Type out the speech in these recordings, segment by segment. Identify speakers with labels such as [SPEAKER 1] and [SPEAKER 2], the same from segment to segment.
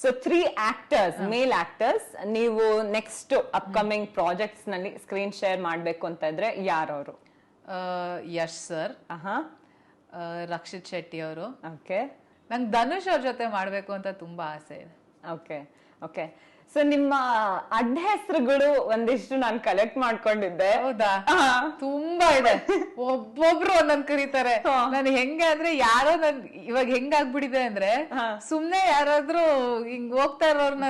[SPEAKER 1] So three actors male actors ನೀವು next upcoming ಪ್ರಾಜೆಕ್ಟ್ಸ್ನಲ್ಲಿ screen share ಮಾಡಬೇಕು ಅಂತ ಇದ್ರೆ ಯಾರವರು?
[SPEAKER 2] ಯಶ್ ಸರ್. ರಕ್ಷಿತ್ ಶೆಟ್ಟಿ ಅವರು.
[SPEAKER 1] ಓಕೆ
[SPEAKER 2] ನಂಗೆ ಧನುಷ್ ಅವ್ರ ಜೊತೆ ಮಾಡಬೇಕು ಅಂತ ತುಂಬಾ ಆಸೆ ಇದೆ.
[SPEAKER 1] ಓಕೆ ಓಕೆ ಸೊ ನಿಮ್ಮ ಅಡ್ಡ ಹೆಸರುಗಳು ಒಂದಿಷ್ಟು ನಾನು ಕಲೆಕ್ಟ್ ಮಾಡ್ಕೊಂಡಿದ್ದೆ.
[SPEAKER 2] ಹೌದಾ? ತುಂಬಾ ಇದೆ. ಒಬ್ಬೊಬ್ರು ಒಂದೊಂದ್ ಕರೀತಾರೆ. ನಾನು ಹೆಂಗೆ ಅಂದ್ರೆ ಯಾರೋ ನನ್ ಇವಾಗ ಹೆಂಗಾಗ್ಬಿಟ್ಟಿದೆ ಅಂದ್ರೆ. ಸುಮ್ನೆ ಯಾರಾದ್ರೂ ಹಿಂಗ್ ಹೋಗ್ತಾ ಇರೋರ್ನ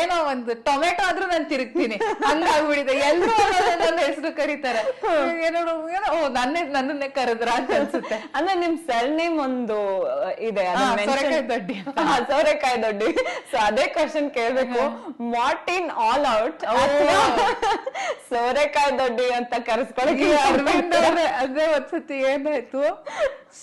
[SPEAKER 2] ಏನೋ ಒಂದು ಟೊಮೆಟೊ ಆದ್ರೂ ನಾನು ತಿರುಗ್ತೀನಿ. ಹಂಗಾಗ್ಬಿಟ್ಟಿದೆ ಎಲ್ರು ನನ್ನ ಹೆಸರು ಕರೀತಾರೆ. ಏನೋ ಏನೋ ಓ ನನ್ನೇ ನನ್ನನ್ನೇ ಕರೆದ್ರ ಅಂತ ಅನ್ಸುತ್ತೆ.
[SPEAKER 1] ಅಂದ್ರೆ ನಿಮ್ ಸೆಲ್ ನೇಮ್ ಒಂದು ಇದೆ.
[SPEAKER 2] ಸೋರೆಕಾಯಿ ದೊಡ್ಡಿ.
[SPEAKER 1] ಸೋರೆಕಾಯಿ ದೊಡ್ಡಿ. ಸೊ ಅದೇ ಕ್ವಶನ್ ಕೇಳ್ಬೇಕು. ಮಾರ್ಟಿನ್ ಆಲ್ ಔಟ್ ಸೋರೆಕಾಯಿ ದೊಡ್ಡಿ ಅಂತ ಕರೆಸ್ಕೊಳಕ್ಕೆ
[SPEAKER 2] ಅರವಿಂದ್ ಅವ್ರೆ ಅದೇ ಒಂದ್ಸತಿ ಏನಾಯ್ತು?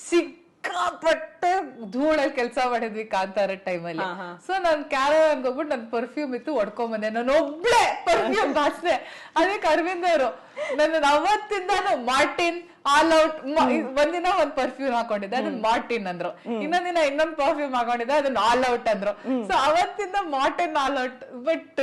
[SPEAKER 2] ಸಿಕ್ಕಾಪಟ್ಟೆ ಧೂಳಲ್ಲಿ ಕೆಲಸ ಮಾಡಿದ್ವಿ ಕಾಂತಾರ ಟೈಮಲ್ಲಿ. ಸೊ ನಾನ್ ಕ್ಯಾರ ಹೋಗ್ಬಿಟ್ಟು ನನ್ ಪರ್ಫ್ಯೂಮ್ ಇತ್ತು ಒಡ್ಕೊಂಬಂದೆ. ಬಂದೆ ನಾನು ಒಬ್ಳೆ ಪರ್ಫ್ಯೂಮ್ ಬಾಸ್ನೆ ಅದಕ್ಕೆ ಅರವಿಂದ್ ಅವರು ನನ್ನ ಅವತ್ತಿಂದ ಮಾರ್ಟಿನ್ ಆಲ್ ಔಟ್ ಒಂದಿನ ಒಂದ್ ಪರ್ಫ್ಯೂಮ್ ಹಾಕೊಂಡಿದ್ದೆ ಅದನ್ನ ಮಾರ್ಟಿನ್ ಅಂದ್ರು. ಇನ್ನೊಂದ್ ದಿನ ಇನ್ನೊಂದ್ ಪರ್ಫ್ಯೂಮ್ ಹಾಕೊಂಡಿದ್ದೆ ಅದನ್ನ ಆಲ್ ಔಟ್ ಅಂದ್ರು. ಸೊ ಅವತ್ತಿಂದ ಮಾರ್ಟಿನ್ ಆಲ್ ಔಟ್ ಬಟ್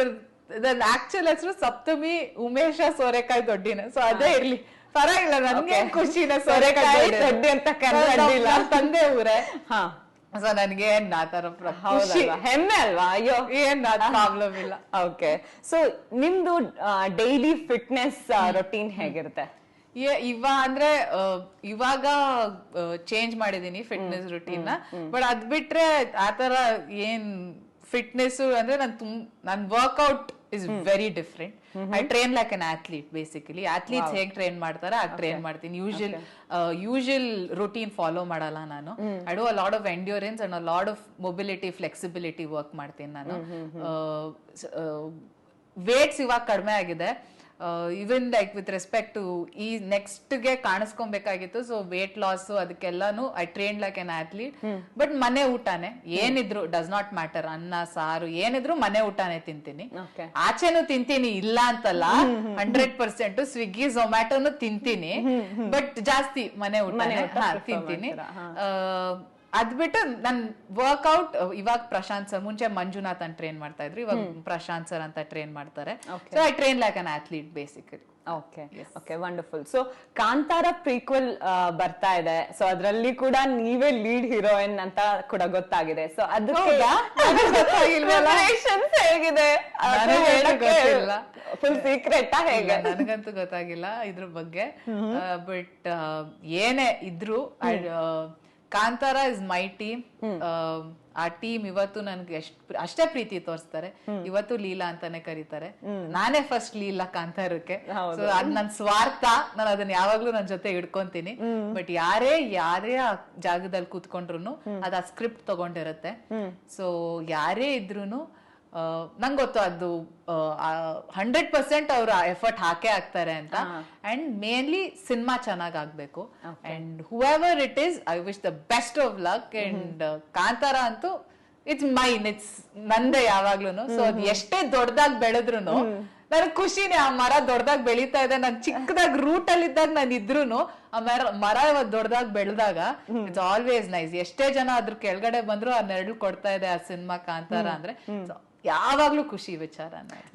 [SPEAKER 2] ನನ್ನ ಆಕ್ಚುಲ್ ಹೆಸರು ಸಪ್ತಮಿ ಉಮೇಶ ಸೋರೆಕಾಯಿ ದೊಡ್ಡಿನ. ಸೊ ಅದೇ ಇರ್ಲಿ. ಪರವಾಗಿಲ್ಲ ನನ್ಗೆ. ಖುಷಿನ
[SPEAKER 1] ಸೋರೆಕಾಯಿ ದೊಡ್ಡಿ ಅಂತ
[SPEAKER 2] ಕರೆದಿಲ್ಲ ತಂದೆ ಊರೇ.
[SPEAKER 1] ಹಾ.
[SPEAKER 2] ಸೊ ನನ್ಗೆ ಏನ್ ಆ ತರ
[SPEAKER 1] ಹೆಮ್ಮೆ ಅಲ್ವಾ? ಅಯ್ಯೋ.
[SPEAKER 2] ಏನ್ ಪ್ರಾಬ್ಲಮ್ ಇಲ್ಲ.
[SPEAKER 1] ಓಕೆ ಸೊ ನಿಮ್ದು ಡೈಲಿ ಫಿಟ್ನೆಸ್ ರೊಟೀನ್ ಹೇಗಿರುತ್ತೆ?
[SPEAKER 2] ಇವ ಅಂದ್ರೆ ಇವಾಗ ಚೇಂಜ್ ಮಾಡಿದೀನಿ ಫಿಟ್ನೆಸ್ ರುಟೀನ್ ಬಟ್ ಅದ್ ಬಿಟ್ರೆ ಆತರ ಏನ್ ಫಿಟ್ನೆಸ್ ಅಂದ್ರೆ ನನ್ ತುಂಬ ನನ್ workout is very different I train like an athlete basically athletes ಹೇಗ್ ಟ್ರೈನ್ ಮಾಡ್ತಾರೆ ಆಗ ಟ್ರೈನ್ ಮಾಡ್ತೀನಿ. ಯೂಶಲ್ ಯೂಶಲ್ ರುಟೀನ್ ಫಾಲೋ ಮಾಡಲ್ಲ ನಾನು. I do a lot of endurance and a lot of mobility flexibility work ಮಾಡ್ತೀನಿ ನಾನು. ವೇಟ್ಸ್ ಇವಾಗ ಕಡಿಮೆ ಆಗಿದೆ. Even like with respect to ಈ ನೆಕ್ಸ್ಟ್ಗೆ ಕಾಣಿಸ್ಕೊಬೇಕಾಗಿತ್ತು. So weight loss ಅದಕ್ಕೆಲ್ಲಾನು I train like an athlete but ಮನೆ ಊಟನೇ. ಏನಿದ್ರು ಡಸ್ ನಾಟ್ ಮ್ಯಾಟರ್ ಅನ್ನ ಸಾರು ಏನಿದ್ರು ಮನೆ ಊಟನೇ ತಿಂತೀನಿ. ಆಚೆನು ತಿಂತೀನಿ ಇಲ್ಲ ಅಂತಲ್ಲ. ಹಂಡ್ರೆಡ್ ಪರ್ಸೆಂಟ್ ಸ್ವಿಗ್ಗಿ ಝೊಮ್ಯಾಟೋನು ತಿಂತೀನಿ. ಬಟ್ ಜಾಸ್ತಿ ಮನೆ ಊಟ ತಿಂತೀನಿ. ಆ, ಅದ್ಬಿಟ್ಟು ನನ್ ವರ್ಕ್ಔಟ್ ಇವಾಗ ಪ್ರಶಾಂತ್ ಸರ್ ಮುಂಚೆ ಮಂಜುನಾಥ್ ಅಂತ ಟ್ರೈನ್ ಮಾಡ್ತಾ ಇದ್ರು ಇವಾಗ ಪ್ರಶಾಂತ್ ಸರ್ ಅಂತ ಟ್ರೈನ್ ಮಾಡ್ತಾರೆ. So I train like an athlete basically
[SPEAKER 1] okay okay wonderful so Kantara prequel ಬರ್ತಾ ಇದೆ. ಸೊ ಅದ್ರಲ್ಲಿ ಕೂಡ ನೀವೇ ಲೀಡ್ ಹೀರೋಯಿನ್ ಅಂತ ಕೂಡ ಗೊತ್ತಾಗಿದೆ. ಸೊ
[SPEAKER 2] ಗೊತ್ತಾಗಿಲ್ವಲ್ಲ?
[SPEAKER 1] ಹೇಗಿದೆ. ಫುಲ್ ಸೀಕ್ರೆಟ್ ಹೇಗೆ?
[SPEAKER 2] ನನಗಂತೂ ಗೊತ್ತಾಗಿಲ್ಲ ಇದ್ರ ಬಗ್ಗೆ. ಬಟ್ ಏನೇ ಇದ್ರು ಕಾಂತಾರ ಇಸ್ ಮೈ ಟೀಮ್ ಆ ಟೀಮ್ ಇವತ್ತು ನನ್ಗೆ ಎಷ್ಟ್ ಅಷ್ಟೇ ಪ್ರೀತಿ ತೋರಿಸ್ತಾರೆ. ಇವತ್ತು ಲೀಲಾ ಅಂತಾನೆ ಕರೀತಾರೆ. ನಾನೇ ಫಸ್ಟ್ ಲೀಲಾ ಕಾಂತಾರಕ್ಕೆ. ಸೊ ಅದ್ ನನ್ ಸ್ವಾರ್ಥ. ನಾನು ಅದನ್ನ ಯಾವಾಗ್ಲೂ ನನ್ ಜೊತೆ ಇಡ್ಕೊಂತೀನಿ ಬಟ್ ಯಾರೇ ಯಾರೇ ಆ ಜಾಗದಲ್ಲಿ ಕೂತ್ಕೊಂಡ್ರು ಅದ್ ಆ ಸ್ಕ್ರಿಪ್ಟ್ ತಗೊಂಡಿರುತ್ತೆ. ಸೊ ಯಾರೇ ಇದ್ರೂನು ಆ, ನಂಗ್ ಗೊತ್ತು ಅದು ಹಂಡ್ರೆಡ್ ಪರ್ಸೆಂಟ್ ಅವ್ರ ಎಫರ್ಟ್ ಹಾಕೇ ಆಗ್ತಾರೆ ಅಂತ. ಅಂಡ್ ಮೇನ್ಲಿ ಸಿನಿಮಾ ಚೆನ್ನಾಗ್ ಆಗ್ಬೇಕು. And whoever it is I wish the best of luck and Kantara ಅಂತೂ ಇಟ್ಸ್ ಮೈನ್ ಇಟ್ಸ್ ನಂದೇ ಯಾವಾಗ್ಲೂ ಸೊ ಅದ್ ಎಷ್ಟೇ ದೊಡ್ಡದಾಗ್ ಬೆಳೆದ್ರು ನನಗ್ ಖುಷಿನೇ ಆ ಮರ ದೊಡ್ಡದಾಗ್ ಬೆಳೀತಾ ಇದೆ. ನಾನ್ ಚಿಕ್ಕದಾಗ ರೂಟ್ ಅಲ್ಲಿ ಇದ್ದಾಗ ನಾನು ಇದ್ರು ಆ ಮರ ಮರ ಇವತ್ತು ದೊಡ್ಡದಾಗ್ ಬೆಳೆದಾಗ ಇಟ್ಸ್ ಆಲ್ವೇಸ್ ನೈಸ್ ಎಷ್ಟೇ ಜನ ಅದ್ರ ಕೆಳಗಡೆ ಬಂದ್ರು ಆ ನೆರಳು ಕೊಡ್ತಾ ಇದೆ ಆ ಸಿನಿಮಾ ಕಾಂತಾರ ಅಂದ್ರೆ. ಯಾವಾಗ್ಲೂ ಖುಷಿ ವಿಚಾರ.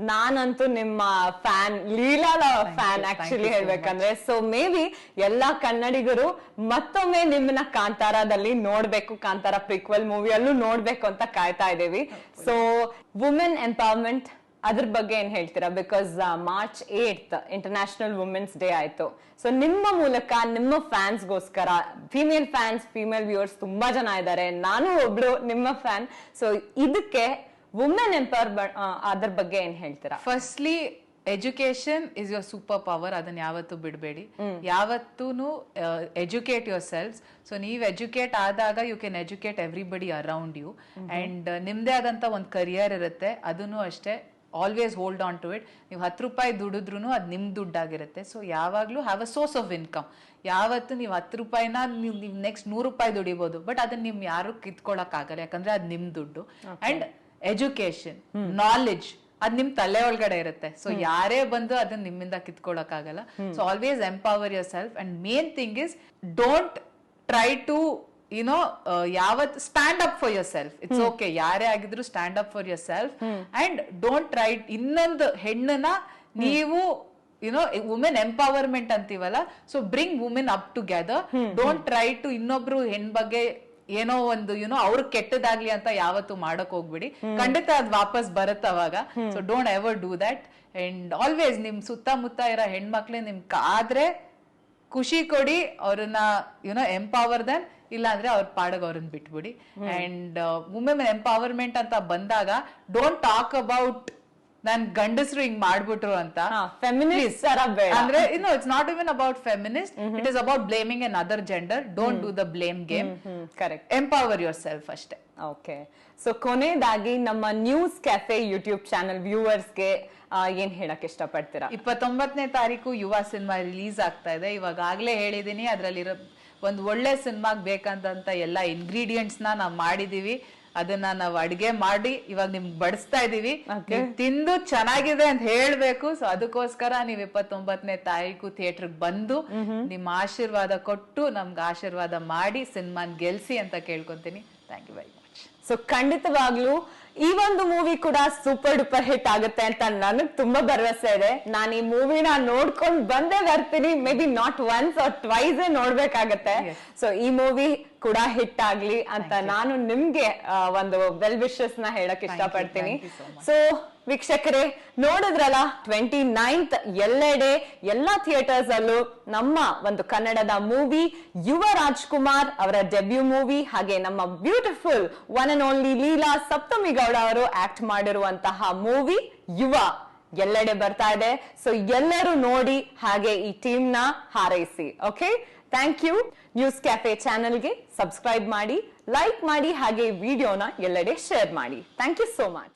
[SPEAKER 1] ನಾನಂತೂ ನಿಮ್ಮ ಫ್ಯಾನ್ ಲೀಲಾಲ ಫ್ಯಾನ್ ಆಕ್ಚುಲಿ ಹೇಳ್ಬೇಕಂದ್ರೆ ಸೊ ಮೇ ಬಿ ಎಲ್ಲಾ ಕನ್ನಡಿಗರು ಮತ್ತೊಮ್ಮೆ ನಿಮ್ಮನ್ನ ಕಾಂತಾರದಲ್ಲಿ ನೋಡ್ಬೇಕು ಕಾಂತಾರ ಪ್ರಿಕ್ವಲ್ ಮೂವಿಯಲ್ಲೂ ನೋಡ್ಬೇಕು ಅಂತ ಕಾಯ್ತಾ ಇದ್ದೀವಿ. ಸೊ ವುಮೆನ್ ಎಂಪವರ್ಮೆಂಟ್ ಅದ್ರ ಬಗ್ಗೆ ಏನ್ ಹೇಳ್ತೀರಾ? Because March eight international women's day ಆಯ್ತು. ಸೊ ನಿಮ್ಮ ಮೂಲಕ ನಿಮ್ಮ ಫ್ಯಾನ್ಸ್ಗೋಸ್ಕರ ಫಿಮೇಲ್ ಫ್ಯಾನ್ಸ್ ಫಿಮೇಲ್ ವ್ಯೂವರ್ಸ್ ತುಂಬಾ ಜನ ಇದ್ದಾರೆ. ನಾನು ಒಬ್ಳು ನಿಮ್ಮ ಫ್ಯಾನ್ ಸೊ ಇದಕ್ಕೆ ವುಮೆನ್ ಎಂಪವರ್ ಅದರ ಬಗ್ಗೆ ಏನ್ ಹೇಳ್ತೀರಾ?
[SPEAKER 2] Firstly education is your super power ಅದನ್ನ ಯಾವತ್ತೂ ಬಿಡಬೇಡಿ. ಯಾವತ್ತೂ ಎಜುಕೇಟ್ ಯೋರ್ ಸೆಲ್ಫ್ ಸೊ ನೀವು ಎಜುಕೇಟ್ ಆದಾಗ you can educate everybody around you and ನಿಮ್ದೇ ಆದಂತ ಒಂದು ಕರಿಯರ್ ಇರುತ್ತೆ. ಅದನ್ನು ಅಷ್ಟೇ always hold on to it ನೀವು ಹತ್ತು ರೂಪಾಯಿ ದುಡಿದ್ರು ಅದು ನಿಮ್ ದುಡ್ಡಾಗಿರುತ್ತೆ. ಸೊ ಯಾವಾಗ್ಲೂ have a source of income ಯಾವತ್ತು ನೀವು ಹತ್ತು ರೂಪಾಯಿನ ನೀವು ನೀವು ನೆಕ್ಸ್ಟ್ ನೂರು ರೂಪಾಯಿ ದುಡಿಬೋದು. ಬಟ್ ಅದನ್ನ ನಿಮ್ ಯಾರು ಕಿತ್ಕೊಳಕ್ ಆಗಲ್ಲ ಯಾಕಂದ್ರೆ ಅದು ನಿಮ್ ದುಡ್ಡು. ಅಂಡ್ ಎಜುಕೇಶನ್ ನಾಲೆಡ್ಜ್ ಅದ್ ನಿಮ್ ತಲೆ ಒಳಗಡೆ ಇರುತ್ತೆ. ಸೊ ಯಾರೇ ಬಂದು ಅದನ್ನ ನಿಮ್ಮಿಂದ ಕಿತ್ಕೊಳಕ್ ಆಗಲ್ಲ so always empower yourself and main thing is don't try to you know ಯಾವತ್ stand up for yourself it's okay ಯಾರೇ ಆಗಿದ್ರು stand up for yourself and don't try ಇನ್ನೊಂದು ಹೆಣ್ಣನ್ನ ನೀವು ಯುನೋ ವುಮೆನ್ ಎಂಪವರ್ಮೆಂಟ್ ಅಂತೀವಲ್ಲ so bring women up together don't try to ಇನ್ನೊಬ್ರು ಹೆಣ್ ಬಗ್ಗೆ ಏನೋ ಒಂದು ಯುನೋ ಅವ್ರ ಕೆಟ್ಟದಾಗ್ಲಿ ಅಂತ ಯಾವತ್ತು ಮಾಡಕ್ ಹೋಗ್ಬಿಡಿ. ಖಂಡಿತ ಅದ್ ವಾಪಸ್ ಬರುತ್ತೆ ಅವಾಗ. So don't ever do that and always ನಿಮ್ ಸುತ್ತಮುತ್ತ ಇರೋ ಹೆಣ್ಮಕ್ಳೆ ನಿಮ್ ಕಾದ್ರೆ ಖುಷಿ ಕೊಡಿ ಅವ್ರನ್ನ ಯುನೋ ಎಂಪವರ್ ದನ್ ಇಲ್ಲ ಅಂದ್ರೆ ಅವ್ರ ಪಾಡಗ ಅವ್ರನ್ನ ಬಿಟ್ಬಿಡಿ. ಅಂಡ್ ವುಮೆನ್ ಎಂಪವರ್ಮೆಂಟ್ ಅಂತ ಬಂದಾಗ ಡೋಂಟ್ ಟಾಕ್ ಅಬೌಟ್ ನನ್ ಗಂಡಸ್ರು ಹಿಂಗ್ ಮಾಡ್ಬಿಟ್ರು ಅಂತ.
[SPEAKER 1] ಫೆಮಿನಿಸ್ಟ್
[SPEAKER 2] ಅಂದ್ರೆ ಇನ್ನು it's not even about feminist it is about blaming another gender don't do the blame game
[SPEAKER 1] correct
[SPEAKER 2] empower yourself ಅಷ್ಟೇ.
[SPEAKER 1] ಓಕೆ ಸೊ ಕೊನೆಯದಾಗಿ ನಮ್ಮ ನ್ಯೂಸ್ ಕೆಫೆ ಯೂಟ್ಯೂಬ್ ಚಾನೆಲ್ ವ್ಯೂವರ್ಸ್ಗೆ ಏನ್ ಹೇಳಕ್ ಇಷ್ಟಪಡ್ತೀರಾ?
[SPEAKER 2] ಇಪ್ಪತ್ತೊಂಬತ್ತನೇ ತಾರೀಕು ಯುವ ಸಿನಿಮಾ ರಿಲೀಸ್ ಆಗ್ತಾ ಇದೆ. ಇವಾಗ ಆಗ್ಲೇ ಹೇಳಿದೀನಿ ಅದ್ರಲ್ಲಿರೋ ಒಂದ್ ಒಳ್ಳೆ ಸಿನಿಮಾಗ್ ಬೇಕಂತ ಎಲ್ಲ ನ ನಾವ್ ಮಾಡಿದೀವಿ. ಅದನ್ನ ನಾವು ಅಡಿಗೆ ಮಾಡಿ ಇವಾಗ ನಿಮ್ಗೆ ಬಡಿಸ್ತಾ ಇದೀವಿ. ತಿಂದು ಚೆನ್ನಾಗಿದೆ ಅಂತ ಹೇಳ್ಬೇಕು. ಸೊ ಅದಕ್ಕೋಸ್ಕರ ನೀವ್ ಇಪ್ಪತ್ತೊಂಬತ್ತನೇ ತಾರೀಕು ಥಿಯೇಟರ್ ಬಂದು ನಿಮ್ಮ ಆಶೀರ್ವಾದ ಕೊಟ್ಟು ನಮ್ಗೆ ಆಶೀರ್ವಾದ ಮಾಡಿ ಸಿನಿಮಾನ್ ಗೆಲ್ಸಿ ಅಂತ ಕೇಳ್ಕೊಂತೀನಿ. Thank you very much
[SPEAKER 1] so ಖಂಡಿತವಾಗ್ಲೂ ಈ ಒಂದು ಮೂವಿ ಕೂಡ ಸೂಪರ್ ಡೂಪರ್ ಹಿಟ್ ಆಗುತ್ತೆ ಅಂತ ನನಗ್ ತುಂಬಾ ಭರವಸೆ ಇದೆ. ನಾನು ಈ ಮೂವಿನ ನೋಡ್ಕೊಂಡ್ ಬಂದೇ ಬರ್ತೀನಿ. Maybe not once or twice ನೋಡ್ಬೇಕಾಗತ್ತೆ. So ಈ ಮೂವಿ ಕೂಡ ಹಿಟ್ ಆಗ್ಲಿ ಅಂತ ನಾನು ನಿಮ್ಗೆ ಒಂದು ವೆಲ್ ವಿಶಸ್ನ ಹೇಳಕ್ ಇಷ್ಟಪಡ್ತೀನಿ. ಸೊ ವೀಕ್ಷಕರೇ ನೋಡಿದ್ರಲ್ಲ ಟ್ವೆಂಟಿ ನೈನ್ತ್ ಎಲ್ಲೆಡೆ ಎಲ್ಲಾ ಥಿಯೇಟರ್ಸ್ ಅಲ್ಲೂ ನಮ್ಮ ಒಂದು ಕನ್ನಡದ ಮೂವಿ ಯುವ ರಾಜ್ಕುಮಾರ್ ಅವರ ಡೆಬ್ಯೂ ಮೂವಿ ಹಾಗೆ ನಮ್ಮ beautiful one and only Leela Saptami Gowda ಅವರು ಆಕ್ಟ್ ಮಾಡಿರುವಂತಹ ಮೂವಿ ಯುವ ಎಲ್ಲೆಡೆ ಬರ್ತಾ ಇದೆ. ಸೊ ಎಲ್ಲರೂ ನೋಡಿ ಹಾಗೆ ಈ ಟೀಮ್ನ ಹಾರೈಸಿ okay thank you news cafe ಚಾನೆಲ್ಗೆ ಸಬ್ಸ್ಕ್ರೈಬ್ ಮಾಡಿ ಲೈಕ್ ಮಾಡಿ, ಹಾಗೆ ವಿಡಿಯೋನ ಎಲ್ಲೆಡೆ ಶೇರ್ ಮಾಡಿ. Thank you so much